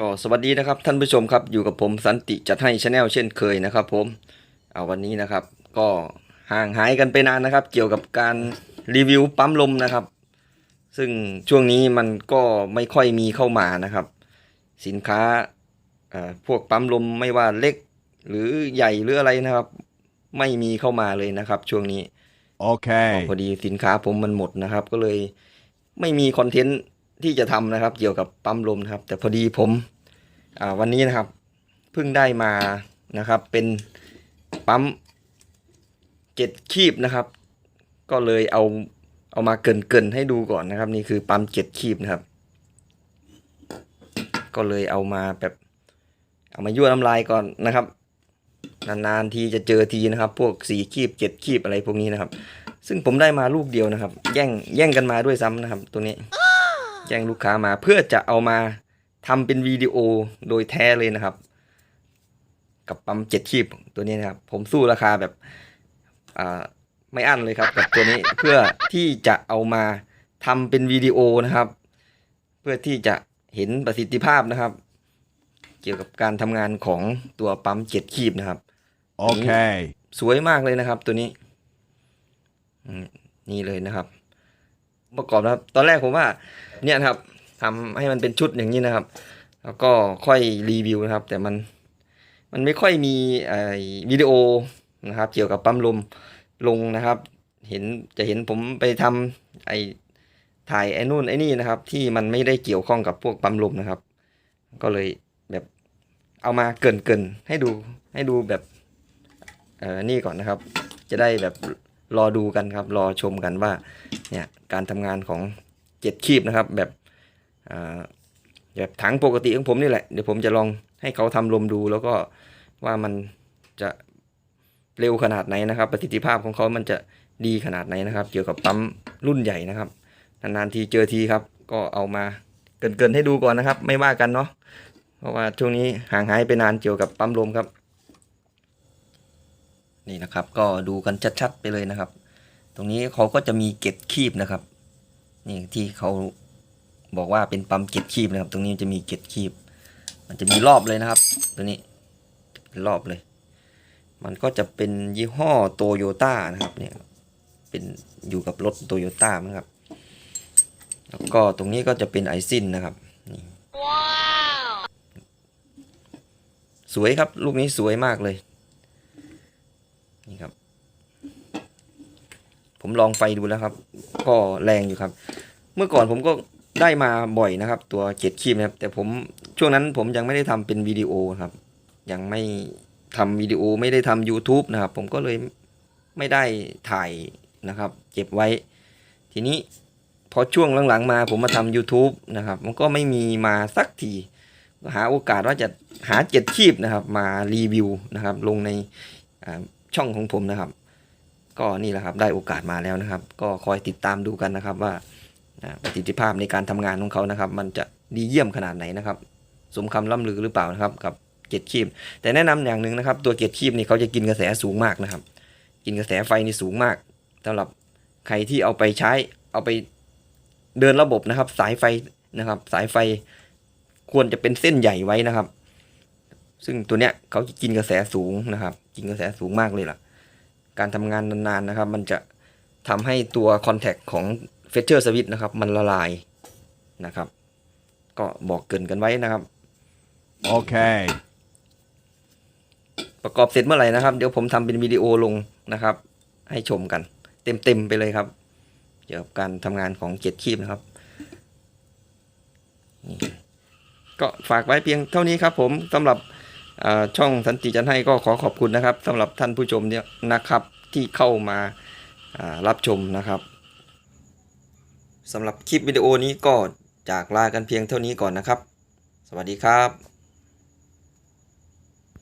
ก็สวัสดีนะครับท่านผู้ชมครับอยู่กับผมสันติจัดให้ชาแนลเช่นเคยนะครับผมเอาวันนี้นะครับ ก็ห่างหายกันไปนานนะครับ เกี่ยวกับการรีวิวปั๊มลมนะครับ ซึ่งช่วงนี้มันก็ไม่ค่อยมีเข้ามานะครับ สินค้าเอ่อพวกปั๊มลมไม่ว่าเล็กหรือใหญ่หรืออะไรนะครับ ไม่มีเข้ามาเลยนะครับ ช่วงนี้ Okay. พอดีสินค้าผมมันหมดนะครับ ก็เลยไม่มีคอนเทนต์ ที่จะทำนะครับ เกี่ยวกับปั๊มลมนะครับ แต่พอดีผมวันนี้นะครับเพิ่งได้มานะครับ เป็นปั๊มเจ็ดคีบนะครับ ก็เลยเอาเอามาเกินเกินให้ดูก่อนนะครับ นี่คือปั๊มเจ็ดคีบนะครับ ก็เลยเอามาแบบเอามายั่วน้ำลายก่อนนะครับ นานๆทีจะเจอทีนะครับ พวกสี่คีบเจ็ดคีบอะไรพวกนี้นะครับ ซึ่งผมได้มาลูกเดียวนะครับ แย่งแย่งกันมาด้วยซ้ำนะครับ ตัวนี้ แย่งลูกค้ามาเพื่อจะเอามาทำเป็นวิดีโอโดยแท้เลยนะครับ กับปั๊มเจ็ดคีบตัวนี้นะครับ ผมสู้ราคาแบบอ่าไม่อั้นเลยครับกับตัวนี้เพื่อที่จะเอามาทำเป็นวิดีโอนะครับ เพื่อที่จะเห็นประสิทธิภาพนะครับ เกี่ยวกับการทำงานของตัวปั๊มเจ็ดคีบนะครับ Okay. สวยมากเลยนะครับตัวนี้อืมนี่เลยนะครับ ประกอบนะครับ ตอนแรกผมว่าเนี่ยครับทำให้มันเป็นชุดอย่างนี้นะครับ แล้วก็ค่อยรีวิวนะครับ แต่มันมันไม่ค่อยมีไอ้วิดีโอนะครับ เกี่ยวกับปั๊มลมลงนะครับ เห็นจะเห็นผมไปทำไอ้ถ่ายไอ้นู่นไอ้นี่นะครับ ที่มันไม่ได้เกี่ยวข้องกับพวกปั๊มลมนะครับ ก็เลยแบบเอามาเกินเกินๆให้ดูให้ดูแบบเออนี่ก่อนนะครับ จะได้แบบ รอดูกันครับ รอชมกันว่าเนี่ยการทำงานของเจ็ดคีบนะครับ แบบแบบถังปกติของผมนี่แหละ เดี๋ยวผมจะลองให้เขาทำลมดูแล้วก็ว่ามันจะเร็วขนาดไหนนะครับ ประสิทธิภาพของเขามันจะดีขนาดไหนนะครับ เกี่ยวกับปั๊มรุ่นใหญ่นะครับนานๆทีเจอทีครับ ก็เอามาเกินๆให้ดูก่อนนะครับ ไม่ว่ากันเนาะเพราะว่าช่วงนี้ห่างหายไปนานเกี่ยวกับปั๊มลมครับ นี่นะครับ ก็ดูกันชัดๆไปเลยนะครับ ตรงนี้เขาก็จะมีเกล็ดคีบนะครับ นี่ที่เขาบอกว่าเป็นปั๊มเกล็ดคีบนะครับ ตรงนี้จะมีเกล็ดคีบ มันจะมีรอบเลยนะครับ ตัวนี้เป็นรอบเลย มันก็จะเป็นยี่ห้อโตโยต้านะครับ เนี่ยเป็นอยู่กับรถโตโยต้านะครับแล้วก็ตรงนี้ก็จะเป็นไอซินนะครับนี่สวยครับ ลูกนี้สวยมากเลย นี่ครับ ผมลองไฟดูแล้วครับ ก็แรงอยู่ครับ เมื่อก่อนผมก็ได้มาบ่อยนะครับ ตัวเจ็ดคีบนะครับ แต่ผมช่วงนั้นผมยังไม่ได้ทำเป็นวิดีโอครับ ยังไม่ทำวิดีโอไม่ได้ทำ YouTube นะครับ ผมก็เลยไม่ได้ถ่ายนะครับ เก็บไว้ ทีนี้พอช่วงหลังๆ มาผมมาทำ YouTube นะครับ มันก็ไม่มีมาสักทีหาโอกาสว่าจะหาเจ็ดคีบนะครับ มารีวิวนะครับ ลงในอ่า ช่องของผมนะครับ ก็นี่แหละครับได้โอกาสมาแล้วนะครับ ก็คอยติดตามดูกันนะครับว่าประสิทธิภาพในการทำงานของเขานะครับ มันจะดีเยี่ยมขนาดไหนนะครับ สมคำล่ำลือหรือเปล่านะครับ กับเกล็ดคีบแต่แนะนำอย่างหนึ่งนะครับ ตัวเกล็ดคีบนี่เขาจะกินกระแสสูงมากนะครับ กินกระแสไฟนี่สูงมากสำหรับใครที่เอาไปใช้เอาไปเดินระบบนะครับ สายไฟนะครับ สายไฟควรจะเป็นเส้นใหญ่ไว้นะครับ ซึ่งตัวเนี้ยเขาจะกินกระแสสูงนะครับ กินกระแสสูงมากเลยล่ะ การทำงานนานๆนะครับ มันจะทำให้ตัวคอนแทคของเฟเจอร์สวิตนะครับ มันละลายนะครับ ก็บอกเกรินกันไว้นะครับ Okay. ประกอบเสร็จเมื่อไหร่นะครับ เดี๋ยวผมทำเป็นวิดีโอลงนะครับ ให้ชมกัน เต็มๆไปเลยครับ เกี่ยวกับการทำงานของเจ็ดคีบนะครับนี่ก็ฝากไว้เพียงเท่านี้ครับผมสำหรับอ่า ช่องสันติจันให้ก็ขอขอบคุณนะครับสำหรับท่านผู้ชมเนี่ยนะครับที่เข้ามาอ่ารับชมนะครับสำหรับคลิปวิดีโอนี้ก็จากลากันเพียงเท่านี้ก่อนนะครับ สวัสดีครับ